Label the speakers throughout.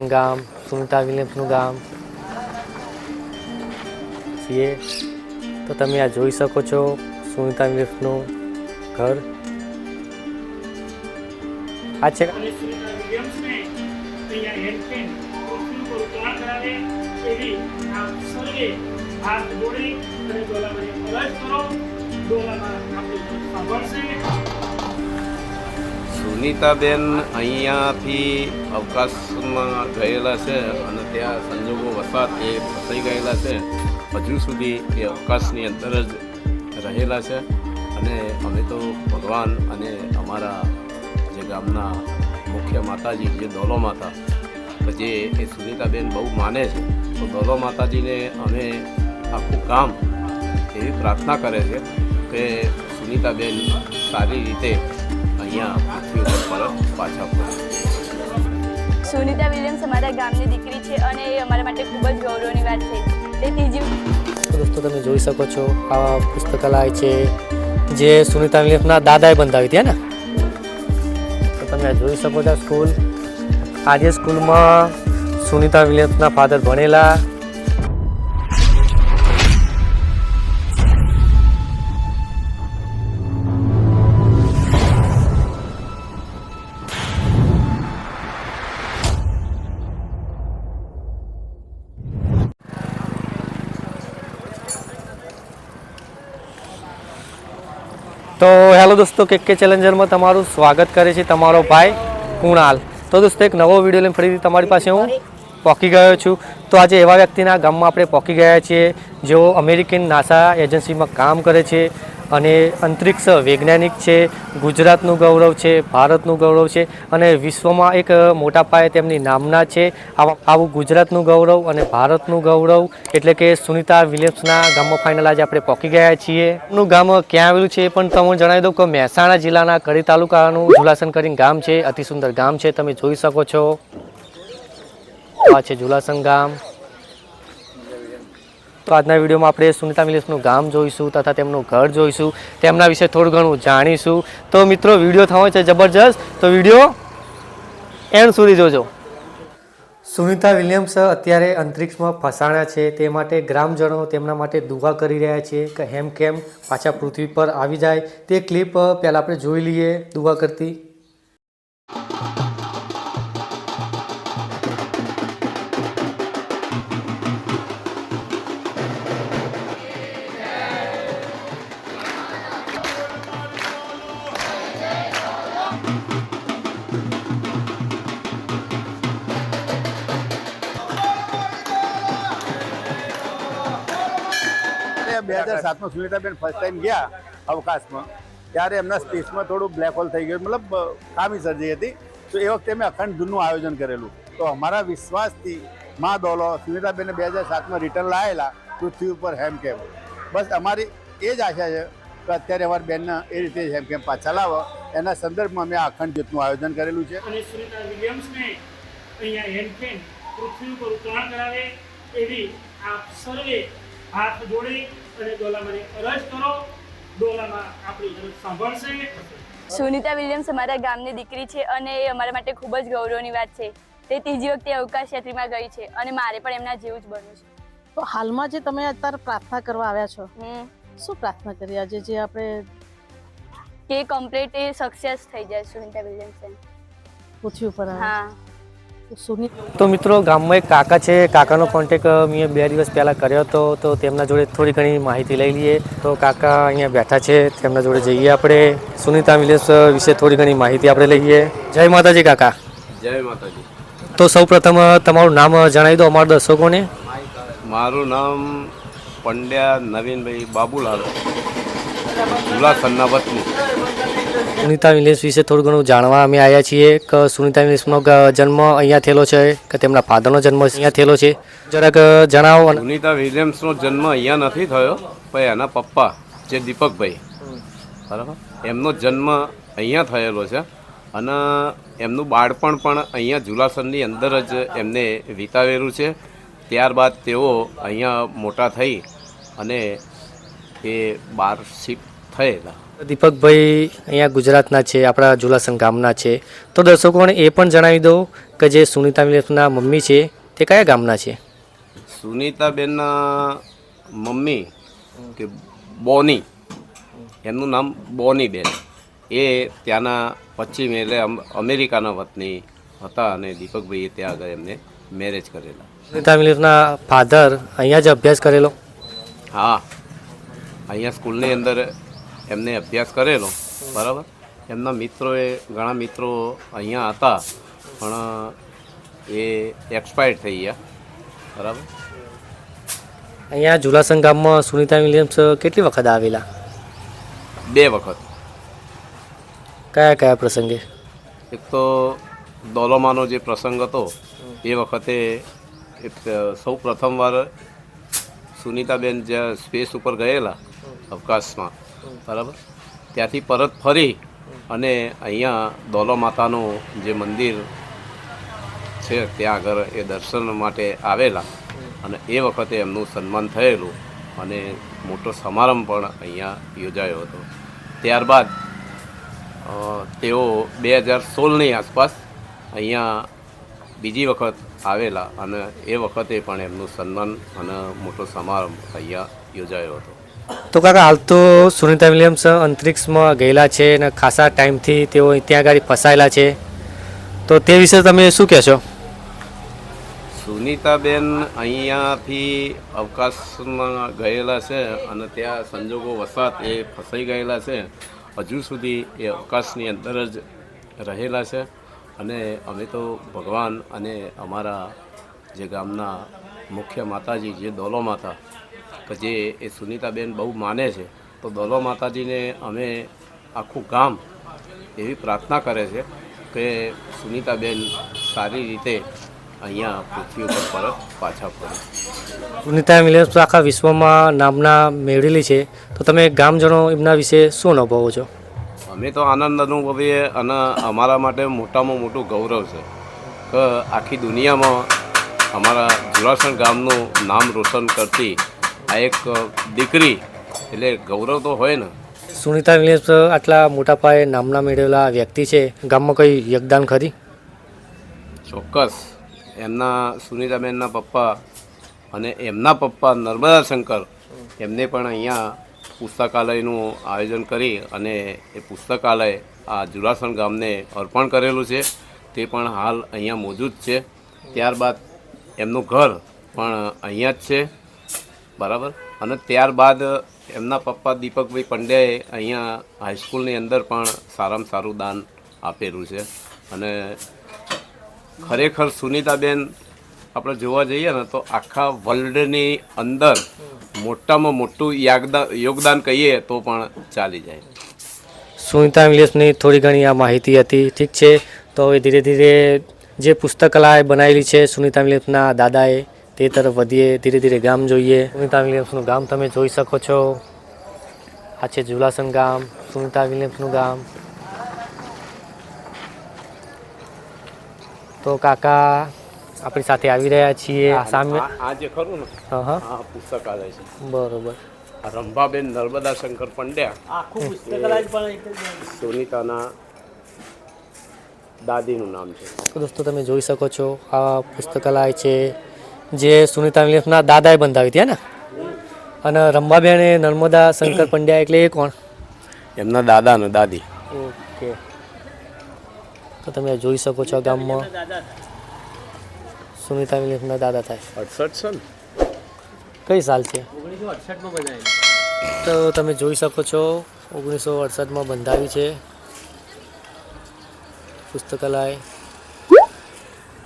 Speaker 1: ગામ સુનિતા વિલિયમ્સનું ગામ. છીએ. તો તમે આ જોઈ શકો છો સુનિતા વિલિયમ્સનું ઘર આ છે
Speaker 2: હાથ
Speaker 3: સુનીતાબેન અહીંયાથી અવકાશમાં ગયેલા છે અને ત્યાં સંજોગો વસાત એ ફસાઈ ગયેલા છે. હજુ સુધી એ અવકાશની અંદર જ રહેલા છે અને અમે તો ભગવાન અને અમારા જે ગામના મુખ્ય માતાજી, જે દોલો માતા જે એ સુનીતાબેન બહુ માને છે, તો દોલો માતાજીને અમે આખું કામ એવી પ્રાર્થના કરે છે કે સુનીતાબેન સારી રીતે અહીંયા પૃથ્વી ઉપર પરત પાછા ફરે
Speaker 4: સુનિતા વિલિયમ્સ અમારા ગામની દીકરી છે અને એ અમારા માટે ખૂબ જ ગૌરવની વાત છે. તે ત્રીજી
Speaker 1: દોસ્તો તમે જોઈ શકો છો આ પુસ્તકાલય છે જે સુનિતા વિલિયમ્સના દાદાએ બંધાવી હતી ને? તો તમે જોઈ શકો છો સ્કૂલ. આજે સ્કૂલમાં સુનિતા વિલિયમ્સના ફાધર ભણેલા તો હેલો દોસ્તો કે કે ચેલેન્જરમાં તમારું સ્વાગત કરે છે તમારો ભાઈ કુણાલ. તો દોસ્તો, એક નવો વીડિયો લઈને ફરીથી તમારી પાસે હું પહોંચી ગયો છું. તો આજે એવા વ્યક્તિના ગામમાં આપણે પહોંચી ગયા છીએ જેઓ અમેરિકન નાસા એજન્સીમાં કામ કરે છે. અને અંતરિક્ષ વૈજ્ઞાનિક છે, ગુજરાતનું ગૌરવ છે, ભારતનું ગૌરવ છે અને વિશ્વમાં એક મોટા પાયે તેમની નામના છે. આવા- ગુજરાતનું ગૌરવ અને ભારતનું ગૌરવ એટલે કે સુનિતા વિલિયમ્સના ગામમાં ફાઇનલ આજે આપણે પહોંચી ગયા છીએ. એમનું ગામ ક્યાં આવેલું છે એ પણ તમને જણાવી દઉં કે મહેસાણા જિલ્લાના કડી તાલુકાનું ઝુલાસન કરીને ગામ છે. અતિ સુંદર ગામ છે, તમે જોઈ શકો છો. આ છે ઝુલાસન ગામ. તો આજના વિડીયોમાં આપણે સુનિતા મિલેશનું ગામ જોઈશું તથા તેમનું ઘર જોઈશું, તેમના વિશે થોડું ઘણું જાણીશું. તો મિત્રો, વીડિયો થવો છે જબરજસ્ત, તો વીડિયો એન્ડ સુધી જોજો. સુનિતા વિલિયમ્સ અત્યારે અંતરિક્ષમાં ફસાણા છે, તે માટે ગ્રામજનો તેમના માટે દુઆ કરી રહ્યા છે કે હેમ કેમ પાછા પૃથ્વી પર આવી જાય. તે ક્લિપ પહેલાં આપણે જોઈ લઈએ દુઆ કરતી.
Speaker 5: હજાર સાતમાં સુનિતાબેન ફર્સ્ટ ટાઈમ ગયા અવકાશમાં, ત્યારે એમના સ્પેસમાં થોડું બ્લેક હોલ થઈ ગયું, મતલબ ખામી સર્જી હતી. તો એ વખતે અમે અખંડ ધૂનનું આયોજન કરેલું. તો અમારા વિશ્વાસથી મા દોલો સુનિતાબેનને બે હજાર સાતમાં રિટર્ન લાવેલા પૃથ્વી ઉપર હેમ કેમ્પ બસ અમારી એ જ આશા છે કે અત્યારે અમારી બેનને એ રીતે જ હેમ કેમ્પ પાછા લાવો એના સંદર્ભમાં અમે આ અખંડ જ્યોતનું આયોજન કરેલું છે.
Speaker 2: અને સુનિતા વિલિયમ્સને પૃથ્વી ઉપર ઉતરાણ કરાવે એવી આપ સર્વે હાથ જોડી અને ડોલામાં અરજ કરો. ડોલામાં આપણી અરજ સાંભળશે.
Speaker 4: સુનિતા વિલિયમ્સ અમારા ગામની દીકરી છે અને એ અમારા માટે ખૂબ જ ગૌરવની વાત છે. તે ત્રીજી વખતે અવકાશ યાત્રીમાં ગઈ છે અને મારે પણ એમના જેવું જ બનવું છે.
Speaker 6: તો હાલમાં જે તમે અત્યારે પ્રાર્થના કરવા આવ્યા છો શું પ્રાર્થના કરી આજે જે આપણે
Speaker 4: કે કમ્પ્લીટ એ સક્સેસ થઈ જાય સુનિતા વિલિયમ્સ એમ.
Speaker 6: પૃથ્વી ઉપર
Speaker 4: હા.
Speaker 6: તો
Speaker 1: તો મિત્રો ગામમાં એક કાકા છે. કાકાનો કોન્ટેક મેં બે દિવસ પહેલાં કર્યો હતો તો તેમના જોડે થોડી ઘણી માહિતી લઈ લઈએ. તો કાકા અહીંયા બેઠા છે. તેમના જોડે જઈએ આપણે. સુનિતા વિલિયમ્સ વિશે થોડી ઘણી માહિતી આપણે લઈએ. જય માતાજી કાકા.
Speaker 3: જય માતાજી.
Speaker 1: તો સૌ પ્રથમ તમારું નામ જણાવી દો અમારા દર્શકોને.
Speaker 3: મારું નામ પંડ્યા નવીનભાઈ બાબુલાલ. જુલાસનના વતની.
Speaker 1: સુનિતા વિલિયમ્સ વિશે થોડું ઘણું જાણવા અમે આવ્યા છીએ કે સુનિતા વિલિયમ્સનો જન્મ અહીંયા થયેલો છે કે તેમના ફાધરનો જન્મ અહીંયા થયેલો છે. જરાક જણાવો
Speaker 3: સુનિતા વિલિયમ્સનો જન્મ અહીંયા નથી થયો પણ એના પપ્પા જે દીપકભાઈ. બરાબર? એમનો જન્મ અહીંયા થયેલો છે અને એમનું બાળપણ પણ અહીંયા જુલાસનની અંદર જ એમને વિતાવેલું છે. ત્યારબાદ તેઓ અહીંયા મોટા થઈ અને એ બાર શિફ્ટ થયેલા.
Speaker 1: દીપકભાઈ અહીંયા ગુજરાતના છે આપણા જુલાસન ગામના છે. તો દર્શકોને એ પણ જણાવી દઉં કે જે સુનિતા વિલિયમ્સના મમ્મી છે તે કયા ગામના છે?
Speaker 3: સુનિતાબેનના મમ્મી કે બોની એમનું નામ બોનીબેન. એ ત્યાંના પશ્ચિમ એટલે અમેરિકાના વતની હતા અને દીપકભાઈએ ત્યાં આગળ એમને મેરેજ કરેલા.
Speaker 1: સુનિતા વિલિયમ્સના ફાધર અહીંયા જ અભ્યાસ કરેલો?
Speaker 3: હા. અહીંયા સ્કૂલની અંદર એમને અભ્યાસ કરેલો બરાબર? એમના મિત્રોએ ઘણા મિત્રો અહીંયા હતા પણ એ એક્સપાયર્ડ થઈ ગયા બરાબર?
Speaker 1: અહીંયા જુલાસન ગામમાં સુનિતા વિલિયમ્સ કેટલી વખત આવેલા?
Speaker 3: બે વખત.
Speaker 1: કયા કયા પ્રસંગે?
Speaker 3: એક તો દોલોમાનો જે પ્રસંગ હતો એ વખતે સૌ પ્રથમવાર સુનીતાબેન જ્યાં સ્પેસ ઉપર ગયેલા અવકાશમાં. બરાબર? ત્યાંથી પરત ફરી અને અહીંયા દોલો માતાનું જે મંદિર છે, ત્યાં આગળ એ દર્શન માટે આવેલા. અને એ વખતે એમનું સન્માન થયેલું અને મોટો સમારંભ પણ અહીંયા યોજાયો હતો. ત્યારબાદ તેઓ બે હજાર સોળની આસપાસ અહીંયા બીજી વખત આવેલા અને એ વખતે પણ એમનું સન્માન અને મોટો સમારંભ અહીંયા યોજાયો હતો.
Speaker 1: તો કાકા, હાલ તો સુનિતા વિલિયમ્સ અંતરિક્ષમાં ગયેલા છે અને ખાસા ટાઈમથી તેઓ ત્યાં આગળ ફસાયેલા છે. તો તે વિશે તમે શું કહેશો?
Speaker 3: સુનિતાબેન અહીંયાથી અવકાશમાં ગયેલા છે અને ત્યાં સંજોગો વસાત એ ફસાઈ ગયેલા છે. હજુ સુધી એ અવકાશની અંદર જ રહેલા છે અને અમે તો ભગવાન અને અમારા જે ગામના મુખ્ય માતાજી, જે દોલો માતા કે જે એ સુનીતાબેન બહુ માને છે તો દોલો માતાજીને અમે આખું ગામ એવી પ્રાર્થના કરે છે કે સુનીતાબેન સારી રીતે અહીંયા પૃથ્વી ઉપર પરત પાછા ફરે.
Speaker 1: સુનિતા વિલિયમ્સ તો આખા વિશ્વમાં નામના મેળવેલી છે. તો તમે ગામજનો એમના વિશે શું અનુભવો છો?
Speaker 3: અમે તો આનંદ અનુભવીએ અને અમારા માટે મોટામાં મોટું ગૌરવ છે કે આખી દુનિયામાં અમારા જુરાસણ ગામનું નામ રોશન કરતી આ એક દીકરી એટલે ગૌરવ તો હોય ને.
Speaker 1: સુનિતા વિલિયમ્સ આટલા મોટા પાયે નામના મેળવેલા વ્યક્તિ છે ગામમાં કઈ યોગદાન ખરી?
Speaker 3: ચોક્કસ. એમના સુનિતાબેનના પપ્પા અને એમના પપ્પા નર્મદા શંકર એમને પણ અહીંયા પુસ્તકાલયનું આયોજન કરી અને એ પુસ્તકાલય આ જુરાસણ ગામને અર્પણ કરેલું છે. તે પણ હાલ અહીંયા મોજૂદ છે. ત્યારબાદ એમનું ઘર પણ અહીંયા જ છે. બરાબર? અને ત્યારબાદ એમના પપ્પા દીપકભાઈ પંડ્યાએ અહીંયા હાઈસ્કૂલની અંદર પણ સારામાં સારું દાન આપેલું છે. અને ખરેખર સુનીતાબેન આપણે જોવા જઈએ ને તો આખા વર્લ્ડની અંદર મોટામાં મોટું યાગદા, યોગદાન કહીએ તો પણ ચાલી જાય.
Speaker 1: સુનિતા ઇંગ્લિશની થોડી ઘણી આ માહિતી હતી. ઠીક છે. તો હવે ધીરે ધીરે જે પુસ્તકલા બનાવેલી છે સુનિતા ઇંગ્લિશના દાદાએ તે તરફ વધીએ ધીરે ધીરે ગામ જોઈએ. સુનિતા વિલિયમ્સનું ગામ તમે જોઈ શકો છો. આ છે જુલાસન ગામ સુનિતા વિલિયમ્સનું ગામ. તો કાકા આપણી સાથે આવી રહ્યા છીએ. સામે
Speaker 3: આ- જે ખરું ને?
Speaker 1: હા હા.
Speaker 3: પુસ્તકાલય છે.
Speaker 1: બરોબર.
Speaker 3: રંભાબેન નર્મદા શંકર પંડ્યા. સુનીતાના દાદીનું નામ છે.
Speaker 1: દોસ્તો તમે જોઈ શકો છો આ પુસ્તકાલય છે. જે સુનિતા વિલિયમ્સના દાદાએ બંધાવી હતી ને? અને રંભાબેન એ નર્મદા શંકર પંડ્યા એટલે એ કોણ?
Speaker 3: એમના દાદા અને દાદી.
Speaker 1: ઓકે. તો તમે જોઈ શકો છો ગામમાં સુનિતા વિલિયમ્સના દાદા થાય.
Speaker 3: અડસઠ છે
Speaker 1: કઈ સાલ છે? તો તમે જોઈ શકો છો ઓગણીસો અડસઠમાં બંધાવી છે. પુસ્તકાલય.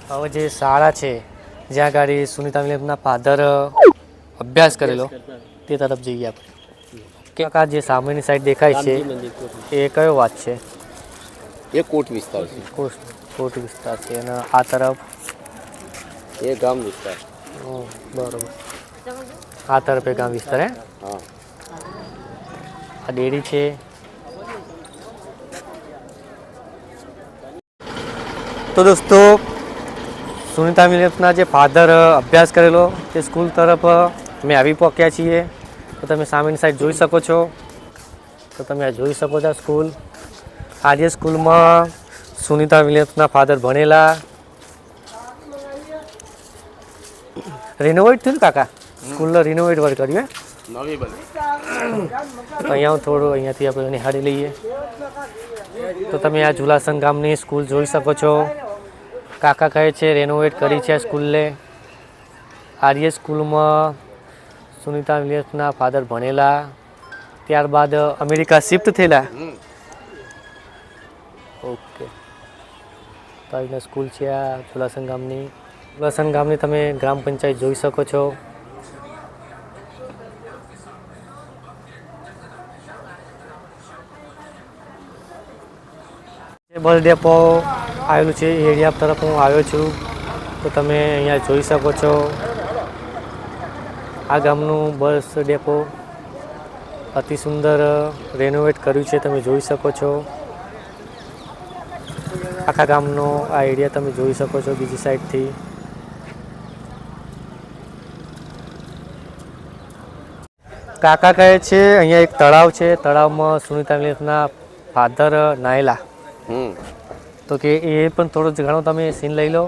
Speaker 1: હવે જે શાળા છે જ્યાં ગાડી સુનિતા વિલિયમ્સના ફાધર અભ્યાસ કરેલો તે તરફ જઈએ આપણે. કે આ જે સામેની સાઈડ દેખાય છે એ કયો વાત છે?
Speaker 3: એ કોટ વિસ્તાર છે.
Speaker 1: કોટ કોટ વિસ્તાર છે. અને આ તરફ?
Speaker 3: એ ગામ વિસ્તાર.
Speaker 1: હમ, બરોબર. આ તરફ એ ગામ વિસ્તાર હે?
Speaker 3: હા.
Speaker 1: આ ડેરી છે. તો દોસ્તો સુનિતા મિલેપના જે ફાધર અભ્યાસ કરેલો તે સ્કૂલ તરફ અમે આવી પહોંચ્યા છીએ. તો તમે સામેની સાઈડ જોઈ શકો છો. તો તમે આ જોઈ શકો છો સ્કૂલ. આજે સ્કૂલમાં સુનિતા વિલિયમ્સના ફાધર ભણેલા. રિનોવેટ થયું કાકા? સ્કૂલનો રિનોવેટ વર્ક કર્યું અહીંયા હું થોડું અહીંયાથી આપણે નિહાળી લઈએ. તો તમે આ ઝુલાસન ગામની સ્કૂલ જોઈ શકો છો. કાકા કહે છે રેનોવેટ કરી છે સ્કૂલને. આર્ય સ્કૂલમાં સુનિતા વિલિયમ્સના ફાધર ભણેલા. ત્યારબાદ અમેરિકા શિફ્ટ થયેલા. ઓકે. તો આવીને સ્કૂલ છે આ ચુલાસન ગામની. ચુલાસન ગામની તમે ગ્રામ પંચાયત જોઈ શકો છો. બસ ડેપો આવેલું છે, એ એરિયા તરફ હું આવ્યો છું. તો તમે અહીંયા જોઈ શકો છો. આ ગામનું બસ ડેપો અતિ સુંદર રેનોવેટ કર્યું છે, તમે જોઈ શકો છો. આખા ગામનો આ એરિયા તમે જોઈ શકો છો, બીજી સાઈડથી. કાકા કહે છે, અહીંયા એક તળાવ છે, તળાવમાં સુનિતા વિલિયમ્સના ફાધર નાયલા.
Speaker 3: હમ.
Speaker 1: તો કે એ પણ થોડો ઘણો તમે સીન લઈ લો.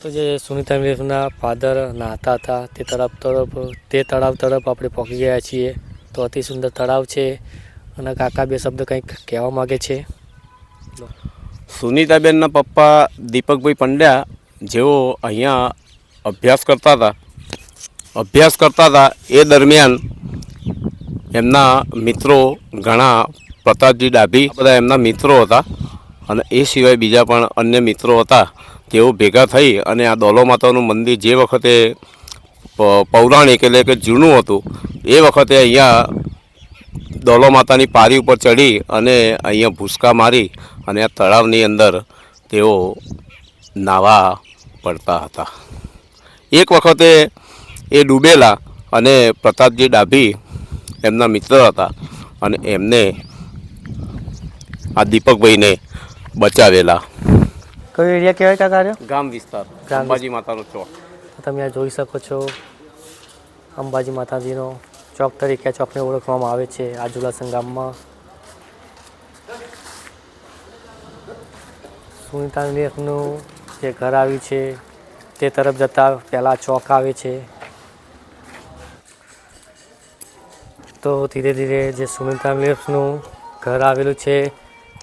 Speaker 1: તો જે સુનિતા વિલિયમ્સના ફાધર નાહતા હતા તે તરફ તરફ તે તળાવ તરફ આપણે પહોંચી ગયા છીએ. તો અતિ સુંદર તળાવ છે અને કાકા બે શબ્દ કંઈક કહેવા માગે છે.
Speaker 3: સુનિતાબેનના પપ્પા દીપકભાઈ પંડ્યા જેઓ અહીંયા અભ્યાસ કરતા હતા અભ્યાસ કરતા હતા એ દરમિયાન એમના મિત્રો ઘણા પ્રતાપજી ડાભી બધા એમના મિત્રો હતા. અને એ સિવાય બીજા પણ અન્ય મિત્રો હતા. તેઓ ભેગા થઈ અને આ દોલો માતાનું મંદિર જે વખતે પૌરાણિક એટલે કે જૂનું હતું, એ વખતે અહીંયા દોલો માતાની પારી ઉપર ચડી અને અહીંયા ભૂસકા મારી અને આ તળાવની અંદર તેઓ નાવા પડતા હતા. એક વખતે એ ડૂબેલા અને પ્રતાપજી ડાભી એમના મિત્ર હતા અને એમને આ દીપકભાઈને બચાવેલા.
Speaker 1: કયો એરિયા કહેવાય કાકા રહ્યો
Speaker 3: ગામ વિસ્તાર અંબાજી માતાનો ચોક.
Speaker 1: તમે આ જોઈ શકો છો અંબાજી માતાજીનો ચોક તરીકે આ ચોકને ઓળખવામાં આવે છે આજુલાસન ગામમાં. સુનિતા લેખનું જે ઘર આવ્યું છે તે તરફ જતા પહેલાં ચોક આવે છે. તો ધીરે ધીરે જે સુનિતા વિલિયમ્સનું ઘર આવેલું છે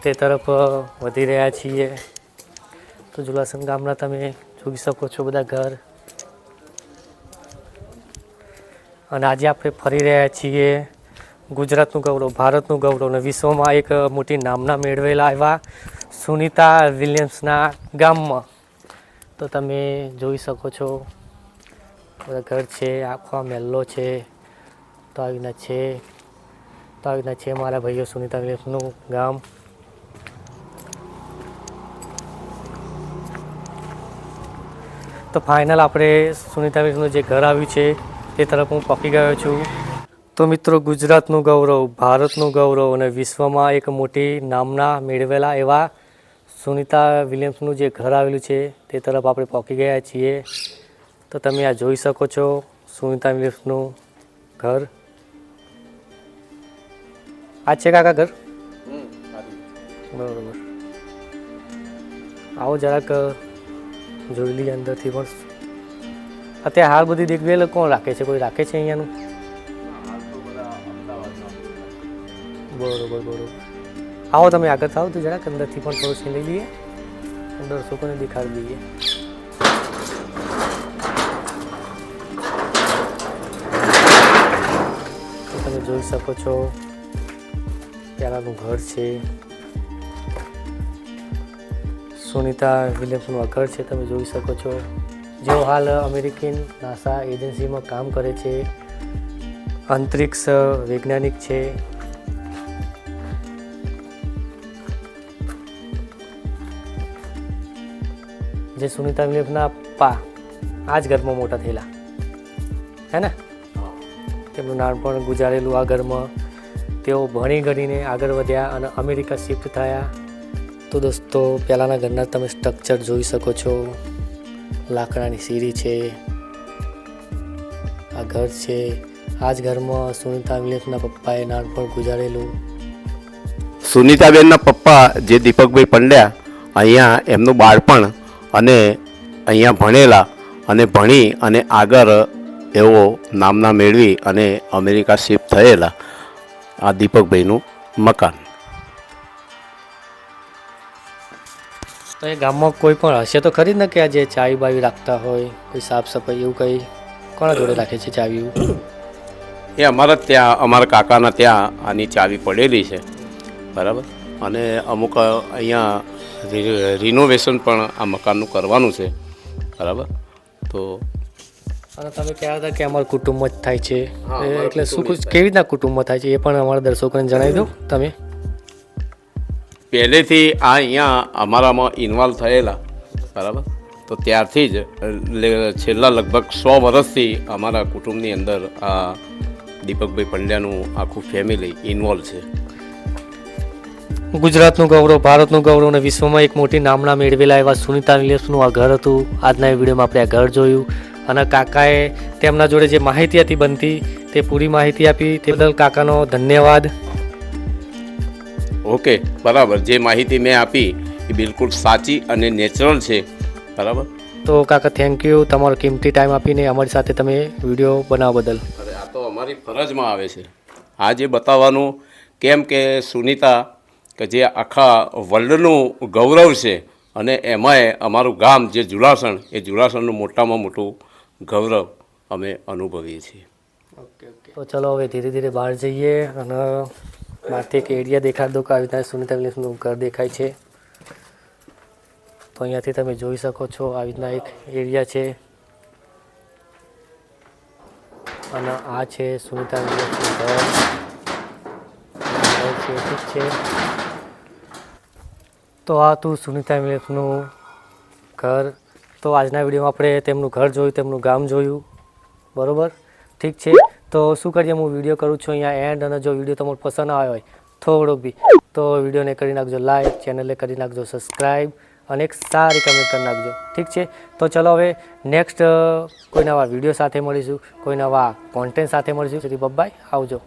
Speaker 1: તે તરફ વધી રહ્યા છીએ. તો જુલાસન ગામના તમે જોઈ શકો છો બધા ઘર. અને આજે આપણે ફરી રહ્યા છીએ ગુજરાતનું ગૌરવ, ભારતનું ગૌરવ અને વિશ્વમાં એક મોટી નામના મેળવેલા એવા સુનિતા વિલિયમ્સના ગામમાં. તો તમે જોઈ શકો છો, બધા ઘર છે, આખો મહેલો છે. તો આવીને છે, તો આવીને છે મારા ભાઈઓ સુનિતા વિલિયમ્સનું ગામ. તો ફાઇનલ આપણે સુનિતા મિશ્રનું જે ઘર આવ્યું છે તે તરફ હું પહોંચી ગયો છું. તો મિત્રો ગુજરાતનું ગૌરવ ભારતનું ગૌરવ અને વિશ્વમાં એક મોટી નામના મેળવેલા એવા સુનિતા વિલિયમ્સનું જે ઘર આવેલું છે તે તરફ આપણે પહોંચી ગયા છીએ. તો તમે આ જોઈ શકો છો સુનિતા વિલિયમ્સનું ઘર. આ છે કાકા ઘર? બરોબર. આવો જરાક જોઈ લઈએ અંદરથી પણ. અત્યારે હાલ બધી દેખભેલ કોણ રાખે છે? કોઈ રાખે છે અહીંયાનું? બરોબર બરોબર. આવો તમે આગળ થાવ તો જરાક અંદરથી પણ થોડું છીન લઈ લઈએ. દર્શકોને દેખાડી દઈએ. તમે જોઈ શકો છો, ત્યાંનું ઘર છે. સુનિતા વિલિયમ્સનું વકર છે, તમે જોઈ શકો છો. જેઓ હાલ અમેરિકન નાસા એજન્સીમાં કામ કરે છે, અંતરિક્ષ વૈજ્ઞાનિક છે. જે સુનિતા વિલિયમ્સના પા આ જ ઘરમાં મોટા થયેલા. હે ને? તેમનું નાનપણ ગુજારેલું આ ઘરમાં તેઓ ભણી ગણીને આગળ વધ્યા અને અમેરિકા શિફ્ટ થયા. તો દોસ્તો, પહેલાંના ઘરના તમે સ્ટ્રક્ચર જોઈ શકો છો. લાકડાની સીડી છે, આ ઘર છે. આ જ ઘરમાં સુનિતા વિલિયમ્સના પપ્પાએ નાનપણ ગુજારેલું.
Speaker 3: સુનીતાબેનના પપ્પા જે દીપકભાઈ પંડ્યા, અહીંયા એમનું બાળપણ અને અહીંયા ભણેલા અને ભણી અને આગળ એવો નામના મેળવી અને અમેરિકા શિફ્ટ થયેલા આ દીપકભાઈનું મકાન.
Speaker 1: તો એ ગામમાં કોઈ પણ હશે તો ખરી ને કે આ જે ચાવી બાવી રાખતા હોય કોઈ સાફ સફાઈ એવું કંઈ કોના જોડે રાખે છે ચાવી
Speaker 3: એ અમારા ત્યાં અમારા કાકાના ત્યાં આની ચાવી પડેલી છે. બરાબર? અને અમુક અહીંયા રિનોવેશન પણ આ મકાનનું કરવાનું છે. બરાબર? તો
Speaker 1: અને તમે કહેતા હતા કે અમારું કુટુંબ જ થાય છે. એટલે શું કેવી રીતના કુટુંબમાં થાય છે એ પણ અમારા દર્શકોને જણાવી દો તમે.
Speaker 3: પહેલેથી આ અહીંયા અમારામાં ઇન્વોલ્વ થયેલા, બરાબર? તો ત્યારથી જ છેલ્લા લગભગ સો વર્ષથી અમારા કુટુંબની અંદર આ દીપકભાઈ પંડ્યાનું આખું ફેમિલી ઇન્વોલ્વ છે.
Speaker 1: ગુજરાતનું ગૌરવ, ભારતનું ગૌરવ અને વિશ્વમાં એક મોટી નામના મેળવેલા એવા સુનિતા નિલેશનું આ ઘર હતું. આજના એ વિડીયોમાં આપણે આ ઘર જોયું અને કાકાએ તેમના જોડે જે માહિતી હતી બનતી, તે પૂરી માહિતી આપી. તે બદલ કાકાનો ધન્યવાદ.
Speaker 3: ઓકે બરાબર. જે માહિતી મેં આપી એ બિલકુલ સાચી અને નેચરલ છે. બરાબર?
Speaker 1: તો કાકા થેન્ક યુ તમારો કિંમતી ટાઈમ આપીને અમારી સાથે તમે વીડિયો બનાવવા બદલ.
Speaker 3: અરે આ તો અમારી ફરજમાં આવે છે. આ જે બતાવવાનું કેમ કે સુનિતા કે જે આખા વર્લ્ડનું ગૌરવ છે અને એમાંય અમારું ગામ જે જુલાસણ એ જુલાસણનું મોટામાં મોટું ગૌરવ અમે અનુભવીએ છીએ.
Speaker 1: ઓકે તો ચલો હવે ધીરે ધીરે બહાર જઈએ અને બહારથી એક એરિયા દેખાડ દો કે આવી રીતના સુનિતા વિલિયમ્સનું ઘર દેખાય છે. તો અહીંયાથી તમે જોઈ શકો છો આવી રીતના એક એરિયા છે. અને આ છે સુનિતા વિલિયમ્સનું ઘર. ઠીક છે. તો આ હતું સુનિતા વિલિયમ્સનું ઘર. તો આજના વિડીયોમાં આપણે તેમનું ઘર જોયું, તેમનું ગામ જોયું. બરાબર? ઠીક છે. તો શું કરીએ, હું વીડિયો કરું છું અહીંયા એન્ડ અને જો વીડિયો તમારો પસંદ આવ્યો હોય થોડોક બી, તો વિડીયોને કરી નાખજો લાઈક ચેનલને કરી નાખજો સબસ્ક્રાઈબ અને એક સારી કમેન્ટ કરી નાખજો. ઠીક છે? તો ચલો હવે નેક્સ્ટ કોઈ નવા વીડિયો સાથે મળીશું, કોઈ નવા કોન્ટેન્ટ સાથે મળીશું. સુધી બબ્બાઈ આવજો.